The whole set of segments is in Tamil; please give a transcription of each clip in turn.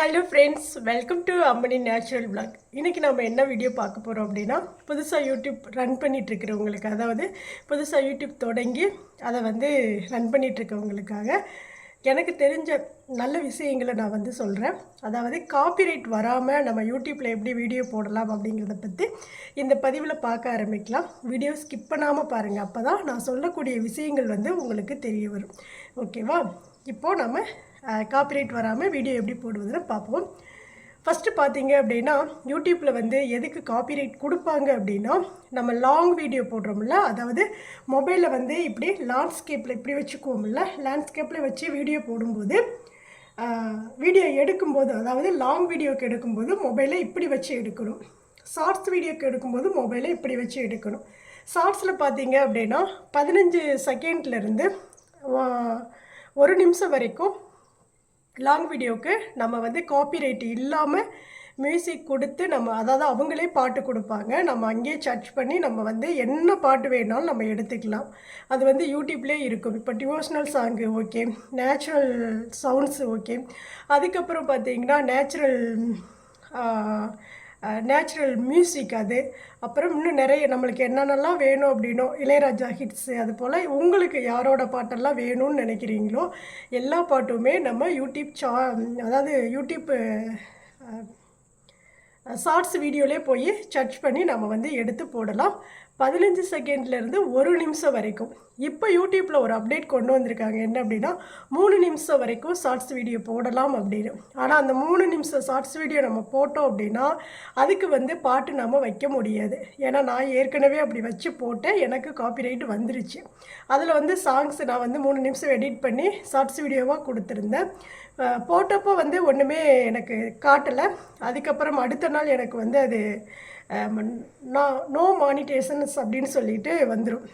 Hello friends welcome to Ammani natural blog இன்றைக்கி நம்ம என்ன வீடியோ பார்க்க போகிறோம் அப்படின்னா புதுசாக யூடியூப் ரன் பண்ணிகிட்ருக்கிறவங்களுக்கு அதாவது புதுசாக யூடியூப் தொடங்கி அதை வந்து ரன் பண்ணிகிட்ருக்கவங்களுக்காக எனக்கு தெரிஞ்ச நல்ல விஷயங்களை நான் வந்து சொல்கிறேன் அதாவது காப்பிரைட் வராமல் நம்ம யூடியூப்பில் எப்படி வீடியோ போடலாம் அப்படிங்கிறத பற்றி இந்த பதிவில் பார்க்க ஆரம்பிக்கலாம். வீடியோ ஸ்கிப் பண்ணாமல் பாருங்கள் அப்போ தான் நான் சொல்லக்கூடிய விஷயங்கள் வந்து உங்களுக்கு தெரிய வரும். ஓகேவா இப்போது நம்ம காப்பிரைட் வராமல் வீடியோ எப்படி போடுவதுன்னு பார்ப்போம். ஃபஸ்ட்டு பார்த்தீங்க அப்படின்னா யூடியூப்பில் வந்து எதுக்கு காப்பிரைட் கொடுப்பாங்க அப்படின்னா நம்ம லாங் வீடியோ போடுறோம்ல அதாவது மொபைலில் வந்து இப்படி லேண்ட்ஸ்கேப்பில் இப்படி வச்சுக்குவோம்ல லேண்ட்ஸ்கேப்பில் வச்சு வீடியோ போடும்போது வீடியோ எடுக்கும்போது அதாவது லாங் வீடியோக்கு எடுக்கும்போது மொபைலை இப்படி வச்சு எடுக்கணும். ஷார்ட்ஸ் வீடியோக்கு எடுக்கும்போது மொபைலை இப்படி வச்சு எடுக்கணும். ஷார்ட்ஸில் பார்த்தீங்க அப்படின்னா பதினஞ்சு செகண்ட்லேருந்து ஒரு நிமிஷம் வரைக்கும் லாங் வீடியோவுக்கு நம்ம வந்து காப்பிரைட் இல்லாமல் மியூசிக் கொடுத்து நம்ம அதாவது அவங்களே பாட்டு கொடுப்பாங்க. நம்ம அங்கேயே சர்ச் பண்ணி நம்ம வந்து என்ன பாட்டு வேணாலும் நம்ம எடுத்துக்கலாம். அது வந்து யூடியூப்லேயே இருக்கும். இப்போ devotional song okay natural sounds okay அதுக்கப்புறம் பார்த்தீங்கன்னா நேச்சுரல் நேச்சுரல் மியூசிக் அது. அப்புறம் இன்னும் நிறைய நம்மளுக்கு என்னென்னலாம் வேணும் அப்படின்னோ இளையராஜா ஹிட்ஸு அது போல் உங்களுக்கு யாரோட பாட்டெல்லாம் வேணும்னு நினைக்கிறீங்களோ எல்லா பாட்டுமே நம்ம யூடியூப் சா அதாவது யூடியூப் ஷார்ட்ஸ் வீடியோலே போய் சர்ச் பண்ணி நம்ம வந்து எடுத்து போடலாம். பதினஞ்சு செகண்ட்லேருந்து ஒரு நிமிஷம் வரைக்கும். இப்போ யூடியூப்பில் ஒரு அப்டேட் கொண்டு வந்திருக்காங்க. என்ன அப்படின்னா மூணு நிமிஷம் வரைக்கும் ஷார்ட்ஸ் வீடியோ போடலாம் அப்படின்னு. ஆனால் அந்த மூணு நிமிஷம் ஷார்ட்ஸ் வீடியோ நம்ம போட்டோம் அப்படின்னா அதுக்கு வந்து பாட்டு நம்ம வைக்க முடியாது. ஏன்னா நான் ஏற்கனவே அப்படி வச்சு போட்டேன். எனக்கு காப்பிரைட் வந்துருச்சு. அதில் வந்து சாங்ஸ் நான் வந்து மூணு நிமிஷம் எடிட் பண்ணி ஷார்ட்ஸ் வீடியோவாக கொடுத்துருந்தேன். போட்டப்போ வந்து ஒன்றுமே எனக்கு காட்டலை. அதுக்கப்புறம் அடுத்த நாள் எனக்கு வந்து அது நான் நோ மானிட்டேஷன்ஸ் அப்படின்னு சொல்லிட்டு வந்துடும்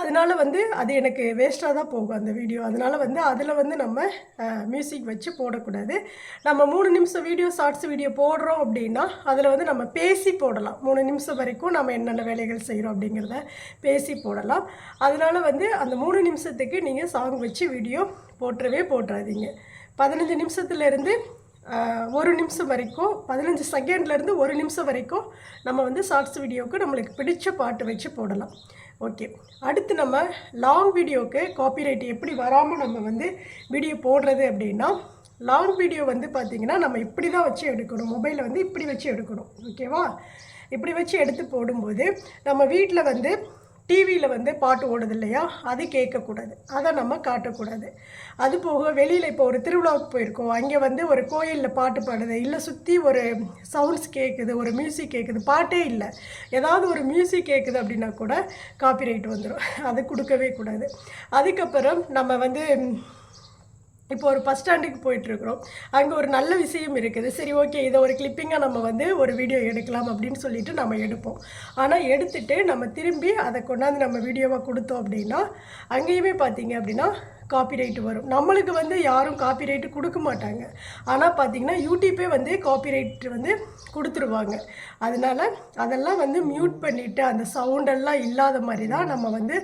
அதனால் வந்து அது எனக்கு வேஸ்ட்டாக தான் போகும் அந்த வீடியோ அதனால் வந்து அதில் வந்து நம்ம uh, மியூசிக் வச்சு போடக்கூடாது. நம்ம மூணு நிமிஷம் வீடியோ ஷார்ட்ஸ் வீடியோ போடுறோம் அப்படின்னா அதில் வந்து நம்ம பேசி போடலாம். மூணு நிமிஷம் வரைக்கும் நம்ம என்னென்ன வேலைகள் செய்கிறோம் அப்படிங்கிறத பேசி போடலாம். அதனால் வந்து அந்த மூணு நிமிஷத்துக்கு நீங்கள் சாங் வச்சு வீடியோ போட்டுறவே போட்டுறாதீங்க. பதினஞ்சு நிமிஷத்துலேருந்து ஒரு நிமிஷம் வரைக்கும் பதினஞ்சு செகண்ட்லேருந்து ஒரு நிமிஷம் வரைக்கும் நம்ம வந்து ஷார்ட்ஸ் வீடியோவுக்கு நம்மளுக்கு பிடிச்ச பாட்டு வச்சு போடலாம். ஓகே அடுத்து நம்ம லாங் வீடியோவுக்கு காப்பிரைட் எப்படி வராமல் நம்ம வந்து வீடியோ போடுறது அப்படின்னா லாங் வீடியோ வந்து பார்த்திங்கன்னா நம்ம இப்படி தான் வச்சு எடுக்கணும். மொபைலை வந்து இப்படி வச்சு எடுக்கணும். ஓகேவா இப்படி வச்சு எடுத்து போடும்போது நம்ம வீட்டில் வந்து டிவியில் வந்து பாட்டு ஓடுது இல்லையா அது கேட்கக்கூடாது. அதை நம்ம காட்டக்கூடாது. அது போக வெளியில் இப்போ ஒரு திருவிழாவுக்கு போயிருக்கோம். அங்கே வந்து ஒரு கோயிலில் பாட்டு பாடுது. இல்லை சுற்றி ஒரு சவுண்ட்ஸ் கேட்குது ஒரு மியூசிக் கேட்குது. பாட்டே இல்லை. ஏதாவது ஒரு மியூசிக் கேட்குது அப்படின்னா கூட காப்பிரைட் வந்துடும் அது கொடுக்கவே கூடாது. அதுக்கப்புறம் நம்ம வந்து இப்போ ஒரு பஸ் ஸ்டாண்டுக்கு போயிட்டுருக்குறோம். அங்கே ஒரு நல்ல விஷயம் இருக்குது. சரி ஓகே இதை ஒரு கிளிப்பிங்காக நம்ம வந்து ஒரு வீடியோ எடுக்கலாம் அப்படின்னு சொல்லிட்டு நம்ம எடுப்போம். ஆனால் எடுத்துட்டு நம்ம திரும்பி அதை கொண்டாந்து நம்ம வீடியோவாக கொடுத்தோம் அப்படின்னா அங்கேயுமே பார்த்தீங்க அப்படின்னா காப்பிரைட் வரும். நம்மளுக்கு வந்து யாரும் காப்பிரைட்டு கொடுக்க மாட்டாங்க. ஆனால் பார்த்தீங்கன்னா யூடியூப்பே வந்து காப்பிரைட் வந்து கொடுத்துருவாங்க. அதனால அதெல்லாம் வந்து மியூட் பண்ணிவிட்டு அந்த சவுண்டெல்லாம் இல்லாத மாதிரி தான் நம்ம வந்து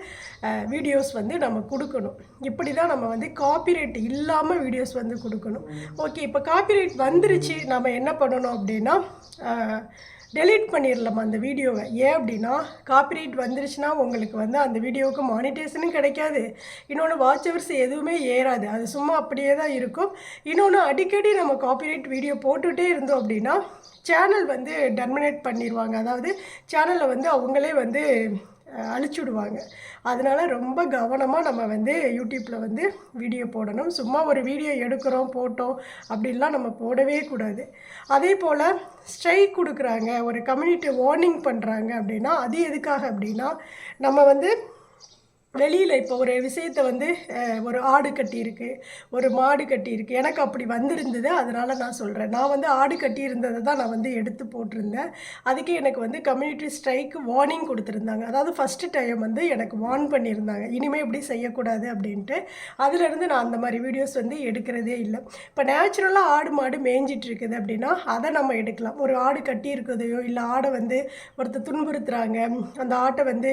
வீடியோஸ் வந்து நம்ம கொடுக்கணும். இப்படி தான் நம்ம வந்து காப்பிரைட் இல்லாமல் வீடியோஸ் வந்து கொடுக்கணும். ஓகே இப்போ காப்பிரைட் வந்துருச்சு. நம்ம என்ன பண்ணணும் அப்படின்னா டெலீட் பண்ணிடலாமா அந்த வீடியோவை? ஏன் அப்படின்னா காப்பிரைட் வந்துருச்சுன்னா உங்களுக்கு வந்து அந்த வீடியோவுக்கு மானிட்டேஷனும் கிடைக்காது. இன்னொன்று வாட்ச் ஹவர்ஸ் எதுவுமே ஏறாது. அது சும்மா அப்படியே தான் இருக்கும். இன்னொன்று அடிக்கடி நம்ம காப்பிரைட் வீடியோ போட்டுகிட்டே இருந்தோம் அப்படின்னா சேனல் வந்து டெர்மினேட் பண்ணிடுவாங்க அதாவது சேனலை வந்து அவங்களே வந்து அழிச்சுடுவாங்க. அதனால் ரொம்ப கவனமாக நம்ம வந்து யூடியூப்பில் வந்து வீடியோ போடணும். சும்மா ஒரு வீடியோ எடுக்கிறோம் போட்டோம் அப்படின்லாம் நம்ம போடவே கூடாது. அதே போல் ஸ்ட்ரைக் கொடுக்குறாங்க. ஒரு கம்யூனிட்டி வார்னிங் பண்ணுறாங்க அப்படின்னா அது எதுக்காக அப்படின்னா நம்ம வந்து வெளியில் இப்போ ஒரு விஷயத்தை வந்து ஒரு ஆடு கட்டியிருக்கு ஒரு மாடு கட்டியிருக்கு. எனக்கு அப்படி வந்திருந்தது அதனால் நான் சொல்கிறேன் நான் வந்து ஆடு கட்டியிருந்ததை தான் நான் வந்து எடுத்து போட்டிருந்தேன். அதுக்கு எனக்கு வந்து கம்யூனிட்டி ஸ்ட்ரைக் வார்னிங் கொடுத்துருந்தாங்க. அதாவது ஃபஸ்ட்டு டைம் வந்து எனக்கு வார்ன் பண்ணியிருந்தாங்க. இனிமேல் இப்படி செய்யக்கூடாது அப்படின்ட்டு. அதுலேருந்து நான் அந்த மாதிரி வீடியோஸ் வந்து எடுக்கிறதே இல்லை. இப்போ நேச்சுரலாக ஆடு மாடு மேய்ஞ்சிட்டு இருக்குது அப்படின்னா அதை நம்ம எடுக்கலாம். ஒரு ஆடு கட்டி இல்லை ஆடை வந்து ஒருத்தர் துன்புறுத்துகிறாங்க அந்த ஆட்டை வந்து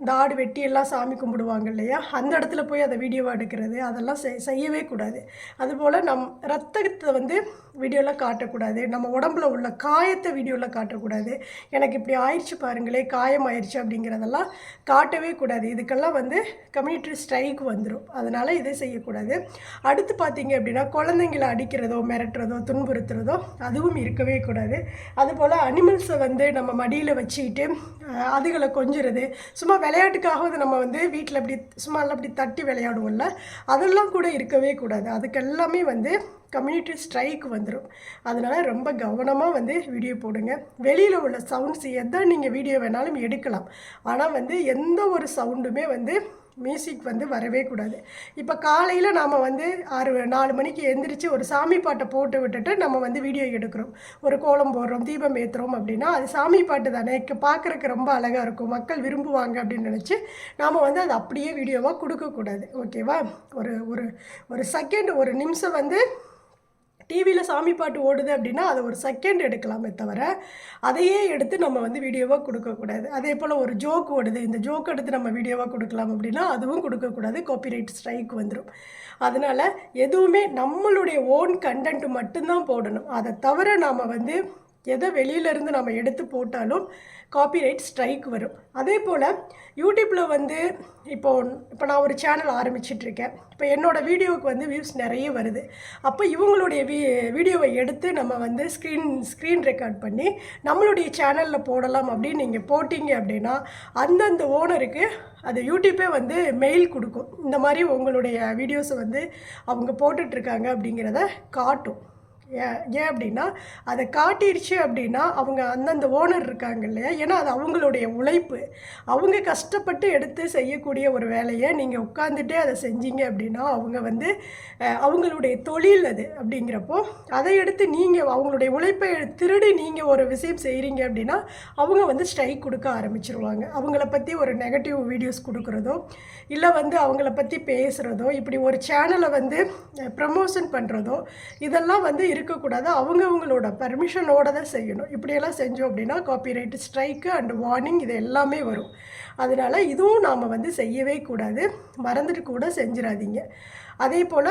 இந்த ஆடு வெட்டி எல்லாம் சாமி கும்பிடுவாங்க இல்லையா? அந்த இடத்துல போய் அதை வீடியோவாக எடுக்கிறது அதெல்லாம் செய் செய்யவே கூடாது. அதுபோல் நம் ரத்தத்தை வந்து வீடியோவில் காட்டக்கூடாது. நம்ம உடம்புல உள்ள காயத்தை வீடியோவில் காட்டக்கூடாது. எனக்கு இப்படி ஆயிடுச்சு பாருங்களே காயம் ஆயிடுச்சு அப்படிங்கிறதெல்லாம் காட்டவே கூடாது. இதுக்கெல்லாம் வந்து கம்யூனிட்டி ஸ்ட்ரைக் வந்துடும் அதனால் இதை செய்யக்கூடாது. அடுத்து பார்த்தீங்க அப்படின்னா குழந்தைங்களை அடிக்கிறதோ மிரட்டுறதோ துன்புறுத்துறதோ அதுவும் இருக்கவே கூடாது. அதுபோல் அனிமல்ஸை வந்து நம்ம மடியில் வச்சுக்கிட்டு அதுகளை கொஞ்சுறது. சும்மா விளையாட்டுக்காக நம்ம வந்து வீட்டில் அப்படி சும்மா எல்லாம் அப்படி தட்டி விளையாடுவோம்ல அதெல்லாம் கூட இருக்கவே கூடாது. அதுக்கெல்லாமே வந்து கம்யூனிட்டி ஸ்ட்ரைக் வந்துடும் அதனால் ரொம்ப கவனமாக வந்து வீடியோ போடுங்க. வெளியில் உள்ள சவுண்ட்ஸ் எதை நீங்கள் வீடியோ வேணாலும் எடுக்கலாம். ஆனால் வந்து எந்த ஒரு சவுண்டுமே வந்து மியூசிக் வந்து வரவே கூடாது. இப்போ காலையில் நாம் வந்து ஆறு நாலு மணிக்கு எந்திரிச்சு ஒரு சாமி பாட்டை போட்டு விட்டுட்டு நம்ம வந்து வீடியோ எடுக்கிறோம். ஒரு கோலம் போடுறோம் தீபம் ஏற்றுறோம் அப்படின்னா அது சாமி பாட்டு தானே. பார்க்குறக்கு ரொம்ப அழகாக இருக்கும். மக்கள் விரும்புவாங்க அப்படின்னு நினச்சி நாம் வந்து அது அப்படியே வீடியோவாக கொடுக்கக்கூடாது. ஓகேவா ஒரு ஒரு ஒரு செகண்ட் ஒரு நிமிஷம் வந்து டிவியில் சாமி பாட்டு ஓடுது அப்படின்னா அதை ஒரு செகண்ட் எடுக்கலாமே தவிர அதையே எடுத்து நம்ம வந்து வீடியோவாக கொடுக்கக்கூடாது அதே போல் ஒரு ஜோக் ஓடுது. இந்த ஜோக் எடுத்து நம்ம வீடியோவாக கொடுக்கலாம் அப்படின்னா அதுவும் கொடுக்கக்கூடாது காப்பிரைட் ஸ்ட்ரைக் வந்துடும் அதனால் எதுவுமே நம்மளுடைய ஓன் கண்டென்ட் மட்டும்தான் போடணும். அதை தவிர நாம் வந்து எதை வெளியிலேருந்து நம்ம எடுத்து போட்டாலும் காப்பிரைட் ஸ்ட்ரைக் வரும். அதே போல் யூடியூப்பில் வந்து இப்போது இப்போ நான் ஒரு சேனல் ஆரம்பிச்சிட்ருக்கேன் இப்போ என்னோடய வீடியோவுக்கு வந்து வியூஸ் நிறைய வருது. அப்போ இவங்களுடைய வீ வீடியோவை எடுத்து நம்ம வந்து ஸ்க்ரீன் ஸ்க்ரீன் ரெக்கார்ட் பண்ணி நம்மளுடைய சேனலில் போடலாம் அப்படின்னு நீங்கள் போட்டிங்க அப்படின்னா அந்தந்த ஓனருக்கு அது யூடியூப்பே வந்து மெயில் கொடுக்கும். இந்த மாதிரி உங்களுடைய வீடியோஸை வந்து அவங்க போட்டுட்ருக்காங்க அப்படிங்கிறத காட்டும். ஏன் ஏன் அப்படின்னா அதை காட்டிடுச்சு அப்படின்னா அவங்க அந்தந்த ஓனர் இருக்காங்க இல்லையா? ஏன்னா அது அவங்களுடைய உழைப்பு. அவங்க கஷ்டப்பட்டு எடுத்து செய்யக்கூடிய ஒரு வேலையை நீங்கள் உட்காந்துட்டே அதை செஞ்சீங்க அப்படின்னா அவங்க வந்து அவங்களுடைய தொழில் அது அப்படிங்கிறப்போ அதை எடுத்து நீங்கள் அவங்களுடைய உழைப்பை திருடி நீங்கள் ஒரு விஷயம் செய்கிறீங்க அப்படின்னா அவங்க வந்து ஸ்ட்ரைக் கொடுக்க ஆரம்பிச்சிருவாங்க. அவங்கள பற்றி ஒரு நெகட்டிவ் வீடியோஸ் கொடுக்குறதோ இல்லை வந்து அவங்கள பற்றி பேசுகிறதோ இப்படி ஒரு சேனலை வந்து ப்ரமோஷன் பண்ணுறதோ இதெல்லாம் வந்து இருக்கக்கூடாது. அவங்கவங்களோட பர்மிஷனோட தான் செய்யணும். இப்படியெல்லாம் செஞ்சோம் அப்படின்னா காப்பிரைட் ஸ்ட்ரைக்கு அண்ட் வார்னிங் இது எல்லாமே வரும். அதனால் இதுவும் நாம் வந்து செய்யவே கூடாது. மறந்துட்டு கூட செஞ்சிடாதீங்க. அதே போல்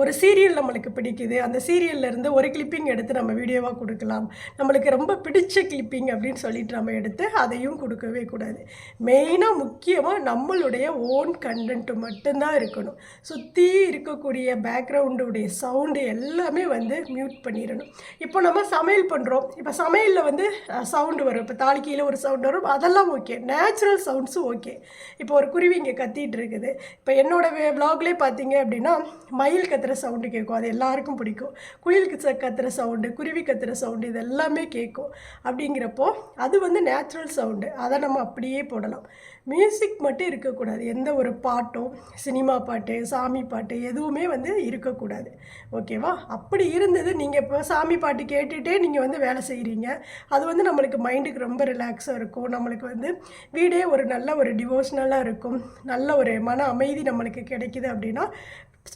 ஒரு சீரியல் நம்மளுக்கு பிடிக்குது. அந்த சீரியல்ல இருந்து ஒரு கிளிப்பிங் எடுத்து நம்ம வீடியோவாக கொடுக்கலாம். நம்மளுக்கு ரொம்ப பிடிச்ச கிளிப்பிங் அப்படின்னு சொல்லிட்டு நம்ம எடுத்து அதையும் கொடுக்கவே கூடாது. மெயினாக முக்கியமாக நம்மளுடைய ஓன் கண்டென்ட் மட்டும்தான் இருக்கணும். சுற்றி இருக்கக்கூடிய பேக்ரவுண்டுடைய சவுண்டு எல்லாமே வந்து மியூட் பண்ணிடணும். இப்போ நம்ம சமையல் பண்ணுறோம் இப்போ சமையலில் வந்து சவுண்டு வரும். இப்போ தாளிக்கையில் ஒரு சவுண்ட் வரும். அதெல்லாம் ஓகே நேச்சுரல் சவுண்ட்ஸும் ஓகே இப்போ ஒரு குருவி இங்கே கத்திகிட்டு இருக்குது. இப்போ என்னோட விலாக்லேயே பார்த்தீங்க அப்படின்னா மயில் குயில் கத்துற சவுண்டு கேட்கும் அது எல்லாருக்கும் பிடிக்கும். குயில் கத்துற சவுண்டு குருவி கத்துற சவுண்டு இது எல்லாமே கேட்கும் அப்படிங்கிறப்போ அது வந்து நேச்சுரல் சவுண்டு அதை நம்ம அப்படியே போடலாம். மியூசிக் மட்டும் இருக்கக்கூடாது. எந்த ஒரு பாட்டும் சினிமா பாட்டு சாமி பாட்டு எதுவுமே வந்து இருக்கக்கூடாது. ஓகேவா அப்படி இருந்தது. நீங்கள் இப்போ சாமி பாட்டு கேட்டுகிட்டே நீங்கள் வந்து வேலை செய்கிறீங்க அது வந்து நம்மளுக்கு மைண்டுக்கு ரொம்ப ரிலாக்ஸாக இருக்கும். நம்மளுக்கு வந்து வீடே ஒரு நல்ல ஒரு டிவோஷனலாக இருக்கும். நல்ல ஒரு மன அமைதி நம்மளுக்கு கிடைக்குது அப்படின்னா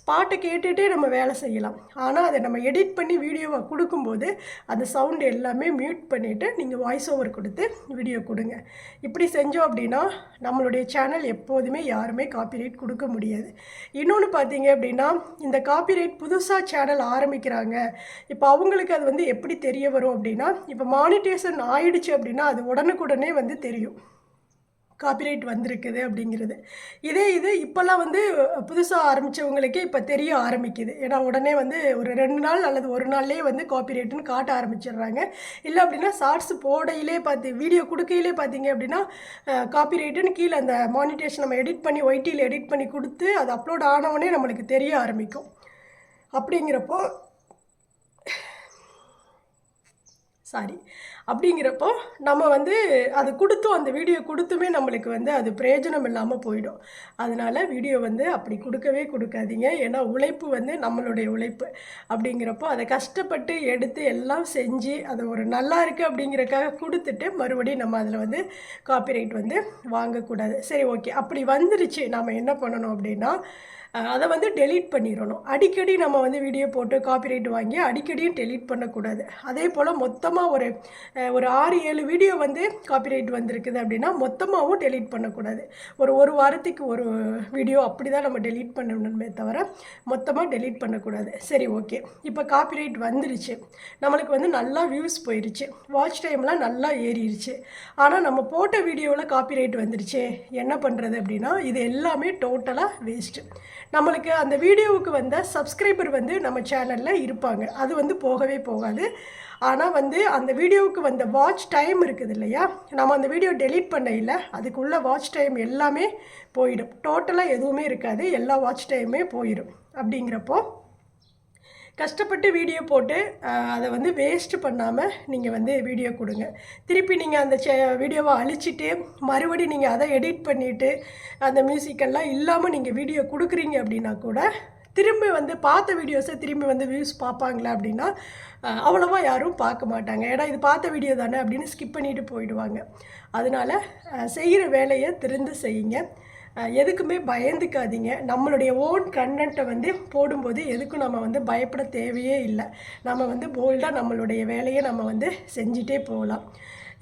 பாட்டை கேட்டுகிட்டே நம்ம வேலை செய்யலாம். ஆனால் அதை நம்ம எடிட் பண்ணி வீடியோவை கொடுக்கும்போது அந்த சவுண்டு எல்லாமே மியூட் பண்ணிவிட்டு நீங்கள் வாய்ஸ் ஓவர் கொடுத்து வீடியோ கொடுங்க. இப்படி செஞ்சோம் அப்படின்னா நம்மளுடைய சேனல் எப்போதுமே யாருமே காப்பிரைட் கொடுக்க முடியாது. இன்னொன்று பார்த்தீங்க அப்படின்னா இந்த காப்பிரைட் புதுசாக சேனல் ஆரம்பிக்கிறாங்க. இப்போ அவங்களுக்கு அது வந்து எப்படி தெரிய வரும் அப்படின்னா இப்போ மானிட்டேஷன் ஆயிடுச்சு அப்படின்னா அது உடனுக்குடனே வந்து தெரியும். காப்பிரைட் வந்திருக்குது அப்படிங்கிறது. இதே இது இப்போல்லாம் வந்து புதுசாக ஆரம்பித்தவங்களுக்கே இப்போ தெரிய ஆரம்பிக்குது. ஏன்னா உடனே வந்து ஒரு ரெண்டு நாள் அல்லது ஒரு நாள்லேயே வந்து காப்பிரைட்டுன்னு காட்ட ஆரம்பிச்சிடுறாங்க. இல்லை அப்படின்னா ஷார்ட்ஸ் போடையிலே பார்த்து வீடியோ கொடுக்கையிலே பார்த்தீங்க அப்படின்னா காப்பிரைட்டுன்னு கீழே அந்த மானிட்டேஷன் நம்ம எடிட் பண்ணி ஒய்டியில் எடிட் பண்ணி கொடுத்து அது அப்லோட் ஆனவுடனே நம்மளுக்கு தெரிய ஆரம்பிக்கும். அப்படிங்கிறப்போ சாரி அப்படிங்கிறப்போ நம்ம வந்து அது கொடுத்தும் அந்த வீடியோ கொடுத்துமே நம்மளுக்கு வந்து அது பிரயோஜனம் இல்லாமல் போயிடும். அதனால் வீடியோ வந்து அப்படி கொடுக்கவே கொடுக்காதீங்க. ஏன்னா உழைப்பு வந்து நம்மளுடைய உழைப்பு. அப்படிங்கிறப்போ அதை கஷ்டப்பட்டு எடுத்து எல்லாம் செஞ்சு அது ஒரு நல்லா இருக்குது அப்படிங்கிறக்காக கொடுத்துட்டு மறுபடியும் நம்ம அதில் வந்து காப்பிரைட் வந்து வாங்கக்கூடாது. சரி ஓகே அப்படி வந்துருச்சு. நாம் என்ன பண்ணணும் அப்படின்னா அதை வந்து டெலீட் பண்ணிடணும். அடிக்கடி நம்ம வந்து வீடியோ போட்டு காப்பிரைட் வாங்கி அடிக்கடியும் டெலீட் பண்ணக்கூடாது. அதே போல் மொத்தமாக ஒரு ஒரு ஆறு ஏழு வீடியோ வந்து காப்பிரைட் வந்திருக்குது அப்படின்னா மொத்தமாகவும் டெலீட் பண்ணக்கூடாது. ஒரு ஒரு வாரத்துக்கு ஒரு வீடியோ அப்படி தான் நம்ம டெலீட் பண்ணணுமே தவிர மொத்தமாக டெலீட் பண்ணக்கூடாது. சரி ஓகே இப்போ காப்பிரைட் வந்துருச்சு. நம்மளுக்கு வந்து நல்லா வியூஸ் போயிருச்சு. வாட்ச் டைம்லாம் நல்லா ஏறிடுச்சு ஆனால் நம்ம போட்ட வீடியோவில் காப்பிரைட் வந்துருச்சு. என்ன பண்ணுறது அப்படின்னா இது எல்லாமே டோட்டலாக வேஸ்ட்டு நம்மளுக்கு அந்த வீடியோவுக்கு வந்த சப்ஸ்கிரைபர் வந்து நம்ம சேனலில் இருப்பாங்க. அது வந்து போகவே போகாது. ஆனால் வந்து அந்த வீடியோவுக்கு வந்த வாட்ச் டைம் இருக்குது இல்லையா? நம்ம அந்த வீடியோ டெலீட் பண்ண இல்லை அதுக்குள்ள வாட்ச் டைம் எல்லாமே போயிடும். டோட்டலாக எதுவுமே இருக்காது. எல்லா வாட்ச் டைமே போயிடும் அப்படிங்கிறப்போ கஷ்டப்பட்டு வீடியோ போட்டு அதை வந்து வேஸ்ட்டு பண்ணாமல் நீங்கள் வந்து வீடியோ கொடுங்க. திருப்பி நீங்கள் அந்த செ வீடியோவை அழிச்சிட்டு மறுபடி நீங்கள் அதை எடிட் பண்ணிவிட்டு அந்த மியூசிக்கெல்லாம் இல்லாமல் நீங்கள் வீடியோ கொடுக்குறீங்க அப்படின்னா கூட திரும்பி வந்து பார்த்த வீடியோஸை திரும்பி வந்து வியூஸ் பார்ப்பாங்களா அப்படின்னா அவ்வளோவா யாரும் பார்க்க மாட்டாங்க. ஏன்னா இது பார்த்த வீடியோ தானே அப்படின்னு ஸ்கிப் பண்ணிட்டு போயிடுவாங்க. அதனால் செய்கிற வேலையை திறந்து செய்யுங்க. எதுக்குமே பயந்துக்காதீங்க. நம்மளுடைய ஓன் கண்டென்ட்டை வந்து போடும்போது எதுக்கும் நம்ம வந்து பயப்பட தேவையே இல்லை. நம்ம வந்து போல்டாக நம்மளுடைய வேலையை நம்ம வந்து செஞ்சிட்டே போகலாம்.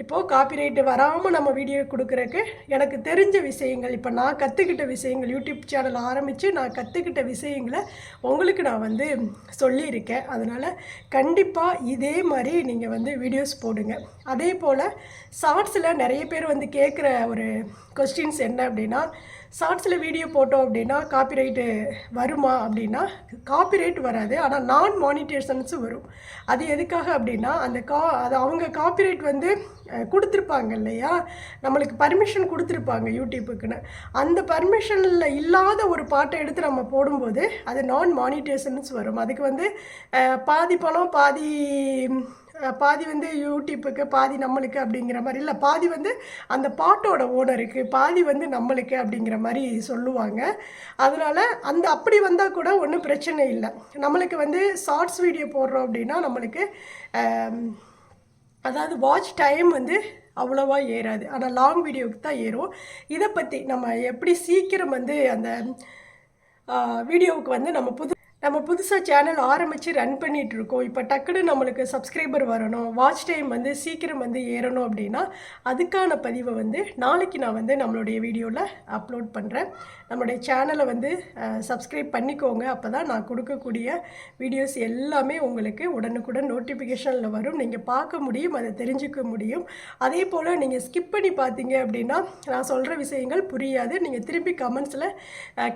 இப்போது காப்பிரைட்டு வராமல் நம்ம வீடியோ கொடுக்குறக்கு எனக்கு தெரிஞ்ச விஷயங்கள் இப்போ நான் கற்றுக்கிட்ட விஷயங்கள் யூடியூப் சேனல் ஆரம்பித்து நான் கற்றுக்கிட்ட விஷயங்களை உங்களுக்கு நான் வந்து சொல்லியிருக்கேன். அதனால் கண்டிப்பாக இதே மாதிரி நீங்கள் வந்து வீடியோஸ் போடுங்க. அதே போல் ஷார்ட்ஸில் நிறைய பேர் வந்து கேட்குற ஒரு கொஸ்டின்ஸ் என்ன அப்படின்னா ஷார்ட்ஸில் வீடியோ போட்டோம் அப்படின்னா காப்பிரைட்டு வருமா அப்படின்னா காப்பிரைட் வராது. ஆனால் நான் மானிட்டேஷன்ஸும் வரும். அது எதுக்காக அப்படின்னா அந்த கா அது அவங்க காப்பிரைட் வந்து கொடுத்துருப்பாங்க இல்லையா? நம்மளுக்கு பர்மிஷன் கொடுத்துருப்பாங்க யூடியூப்புக்குன்னு அந்த பர்மிஷனில் இல்லாத ஒரு பாட்டை எடுத்து நம்ம போடும்போது அது நான் மானிட்டேஷன்ஸ் வரும். அதுக்கு வந்து பாதி பணம் பாதி பாதி வந்து யூடியூப்புக்கு பாதி நம்மளுக்கு அப்படிங்கிற மாதிரி. இல்லை பாதி வந்து அந்த பாட்டோட ஓனருக்கு பாதி வந்து நம்மளுக்கு அப்படிங்கிற மாதிரி சொல்லுவாங்க. அதனால் அந்த அப்படி வந்தால் கூட ஒன்றும் பிரச்சனை இல்லை. நம்மளுக்கு வந்து ஷார்ட்ஸ் வீடியோ போடுறோம் அப்படின்னா நம்மளுக்கு அதாவது வாட்ச் டைம் வந்து அவ்வளோவா ஏறாது. ஆனால் லாங் வீடியோவுக்கு தான் ஏறும். இதை பற்றி நம்ம எப்படி சீக்கிரம் வந்து அந்த வீடியோவுக்கு வந்து நம்ம புது நம்ம புதுசாக சேனல் ஆரம்பித்து ரன் பண்ணிகிட்ருக்கோம் இருக்கோம் இப்போ டக்குன்னு நம்மளுக்கு சப்ஸ்கிரைபர் வரணும். வாட்ச் டைம் வந்து சீக்கிரம் வந்து ஏறணும் அப்படின்னா அதுக்கான பதிவை வந்து நாளைக்கு நான் வந்து நம்மளுடைய வீடியோவில் அப்லோட் பண்ணுறேன் நம்மளுடைய சேனலை வந்து சப்ஸ்கிரைப் பண்ணிக்கோங்க. அப்போ தான் நான் கொடுக்கக்கூடிய வீடியோஸ் எல்லாமே உங்களுக்கு உடனுக்குடன் நோட்டிஃபிகேஷனில் வரும். நீங்கள் பார்க்க முடியும் அதை தெரிஞ்சுக்க முடியும். அதே போல் நீங்கள் ஸ்கிப் பண்ணி பார்த்தீங்க அப்படின்னா நான் சொல்கிற விஷயங்கள் புரியாது. நீங்கள் திருப்பி கமெண்ட்ஸில்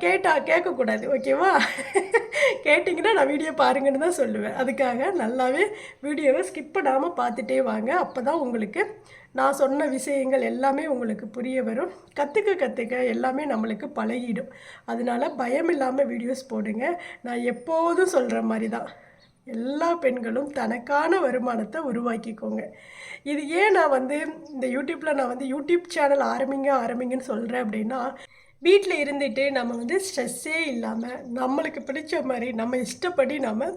கேட்டால் கேட்கக்கூடாது. ஓகேவா கேட்டிங்கன்னா நான் வீடியோ பாருங்கன்னு தான் சொல்லுவேன். அதுக்காக நல்லாவே வீடியோவை ஸ்கிப் பண்ணாமல் பார்த்துட்டே வாங்க. அப்போ தான் உங்களுக்கு நான் சொன்ன விஷயங்கள் எல்லாமே உங்களுக்கு புரிய வரும். கற்றுக்க கற்றுக்க எல்லாமே நம்மளுக்கு பழகிடும். அதனால பயம் இல்லாமல் வீடியோஸ் போடுங்க. நான் எப்போதும் சொல்கிற மாதிரி தான் எல்லா பெண்களும் தனக்கான வருமானத்தை உருவாக்கிக்கோங்க. இது ஏன் நான் வந்து இந்த யூடியூப்பில் நான் வந்து யூடியூப் சேனல் ஆரம்பிங்க ஆரம்பிங்கன்னு சொல்கிறேன் அப்படின்னா வீட்டில் இருந்துட்டு நம்ம வந்து ஸ்ட்ரெஸ்ஸே இல்லாமல் நம்மளுக்கு பிடிச்ச மாதிரி நம்ம இஷ்டப்படி நம்ம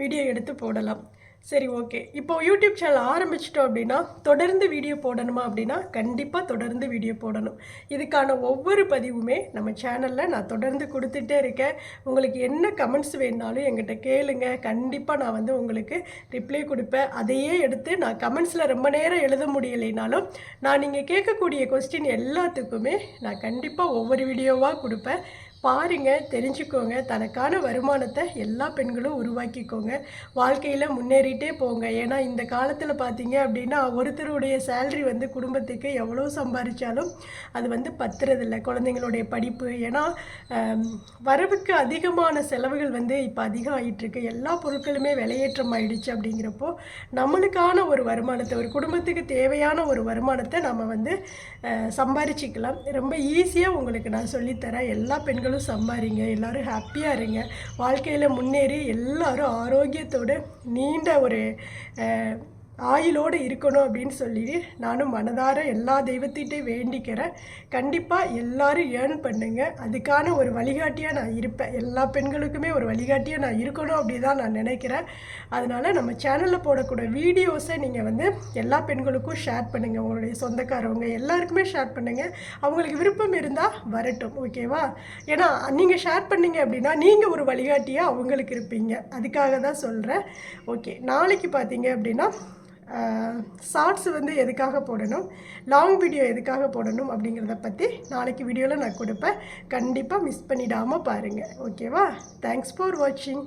வீடியோ எடுத்து போடலாம். சரி ஓகே இப்போ யூடியூப் சேனல் ஆரம்பிச்சிட்டோம் அப்படின்னா தொடர்ந்து வீடியோ போடணுமா அப்படின்னா கண்டிப்பாக தொடர்ந்து வீடியோ போடணும். இதுக்கான ஒவ்வொரு பதிவுமே நம்ம சேனலில் நான் தொடர்ந்து கொடுத்துட்டே இருக்கேன். உங்களுக்கு என்ன கமெண்ட்ஸ் வேணாலும் எங்கிட்ட கேளுங்க. கண்டிப்பாக நான் வந்து உங்களுக்கு ரிப்ளை கொடுப்பேன். அதையே எடுத்து நான் கமெண்ட்ஸில் ரொம்ப நேரம் எழுத முடியலைனாலும் நான் நீங்கள் கேட்கக்கூடிய கொஸ்டின் எல்லாத்துக்குமே நான் கண்டிப்பாக ஒவ்வொரு வீடியோவாக கொடுப்பேன். பாருங்க தெரிஞ்சுக்கோங்க. தனக்கான வருமானத்தை எல்லா பெண்களும் உருவாக்கிக்கோங்க. வாழ்க்கையில் முன்னேறிட்டே போங்க. ஏன்னா இந்த காலத்தில் பார்த்தீங்க அப்படின்னா ஒருத்தருடைய சேல்ரி வந்து குடும்பத்துக்கு எவ்வளோ சம்பாதிச்சாலும் அது வந்து பத்துறதில்ல. குழந்தைங்களுடைய படிப்பு. ஏன்னா வரவுக்கு அதிகமான செலவுகள் வந்து இப்போ அதிகம் ஆகிட்டுருக்கு எல்லா பொருட்களுமே விலையேற்றம் ஆயிடுச்சு அப்படிங்கிறப்போ நம்மளுக்கான ஒரு வருமானத்தை ஒரு குடும்பத்துக்கு தேவையான ஒரு வருமானத்தை நம்ம வந்து சம்பாரிச்சிக்கலாம். ரொம்ப ஈஸியாக உங்களுக்கு நான் சொல்லித்தரேன். எல்லா பெண்களும் சம்பாரிங்க எல்லாரும் ஹாப்பியாக இருங்க. வாழ்க்கையில் முன்னேறி எல்லாரும் ஆரோக்கியத்தோடு நீண்ட ஒரு ஆயிலோடு இருக்கணும் அப்படின்னு சொல்லி நானும் மனதார எல்லா தெய்வத்திட்டே வேண்டிக்கிறேன். கண்டிப்பாக எல்லாரும் ஏர்ன் பண்ணுங்கள் அதுக்கான ஒரு வழிகாட்டியாக நான் இருப்பேன். எல்லா பெண்களுக்குமே ஒரு வழிகாட்டியாக நான் இருக்கணும் அப்படி தான் நான் நினைக்கிறேன். அதனால் நம்ம சேனலில் போடக்கூடிய வீடியோஸை நீங்கள் வந்து எல்லா பெண்களுக்கும் ஷேர் பண்ணுங்கள் உங்களுடைய சொந்தக்காரவங்க எல்லாருக்குமே ஷேர் பண்ணுங்கள் அவங்களுக்கு விருப்பம் இருந்தால் வரட்டும். ஓகேவா? ஏன்னா நீங்கள் ஷேர் பண்ணீங்க அப்படின்னா நீங்கள் ஒரு வழிகாட்டியாக அவங்களுக்கு இருப்பீங்க. அதுக்காக தான் சொல்கிறேன் ஓகே நாளைக்கு பார்த்தீங்க அப்படின்னா ஷார்ட்ஸ் வந்து எதுக்காக போடணும்? லாங் வீடியோ எதுக்காக போடணும் அப்படிங்கிறத பற்றி நாளைக்கு வீடியோவில் நான் கொடுப்பேன். கண்டிப்பாக மிஸ் பண்ணிடாமல் பாருங்கள் ஓகேவா தேங்க்ஸ் ஃபார் வாட்சிங்